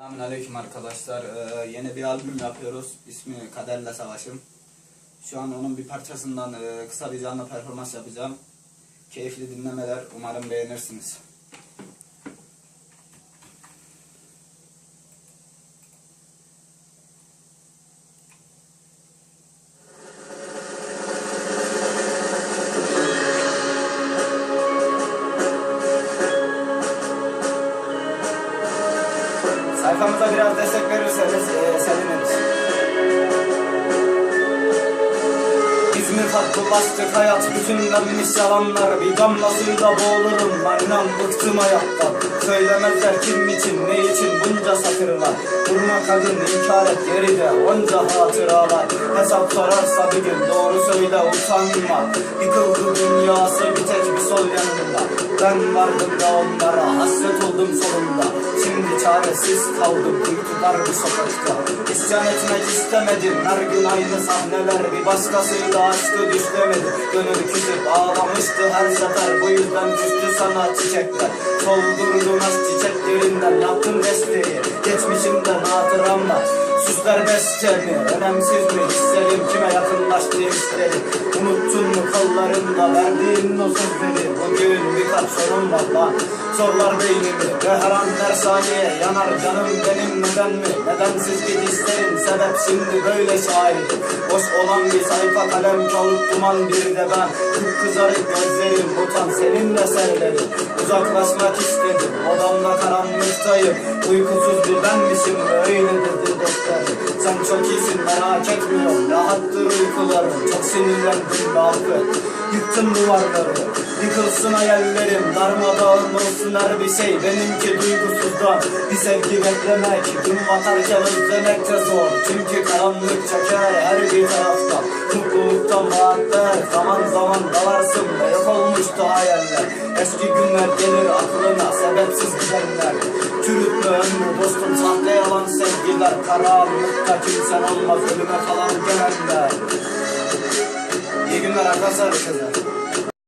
Selamünaleyküm arkadaşlar. Ee, yeni bir albüm yapıyoruz. İsmi Kaderle Savaşım. Şu an onun bir parçasından e, kısa bir canlı performans yapacağım. Keyifli dinlemeler. Umarım beğenirsiniz. Sayfamıza biraz destek verirseniz e, seviniriz. İzmir farklı bastık hayat bütünlenmiş yalanlar. Bir damla suyla boğulurum ben inan bıktım hayattan Söylemezler kim için ne için bunca satırlar. Durma kadın inkar et geride onca hatıralar. Hesap sorarsa bir gün doğru söyle utanma. Yıkıldı dünyası bir tek bir sol yanında. Ben vardım da onlara hasret oldum sonunda çaresiz kaldım kuytular bir sokakta. İsyan etmek istemedim her gün aynı sahneler. Bir başkasıyla aşkı düşlemedi Gönül küsüp ağlamıştı her sefer. Bu yüzden küstü sana çiçekler. Soldurdun aşk çiçeklerinden yaptım desteği. Geçmişimden hatıramla Süsler bestemi Önemsiz mi hislerim kime yakınlaştı isterim. Unuttun mu kollarında verdiğin o sözleri? Bugün birkaç sorun var lan Sorlar beynimi ve her an her saniye Yanar canım benim. Neden mi? Nedensiz bir hislerim sebep şimdi böyle şahidim Boş olan bir sayfa kalem kağıt duman bir de ben. Kıpkızarık gözlerim utan seninle serlerim. Uzaklaşmak istedim. Odamda karanlıktayım. Uykusuz bir benmişim. Öyle dedi doktor Sen çok iyisin merak etmiyorum. Rahattır uykularım. Çok sinirlendim dalgı Yıktım duvarları. Yıkılsın hayallerim. Darmadağın olsun her bir şey. Benimki duygusuzdan Bir sevgi beklemek. Gün batarken özlemek de zor. Çünkü karanlık çeker her bir tarafta. Mutluluktan vaatler Zaman zaman dalarsın ve yok olmuştu hayaller. Eski günler gelir aklına sebepsiz gidenler. Çürütme ömrü dostum sahte yalan sevgiler Karanlıkta kimsen olmaz ölüme falan gelenler İyi günler arkadaşlar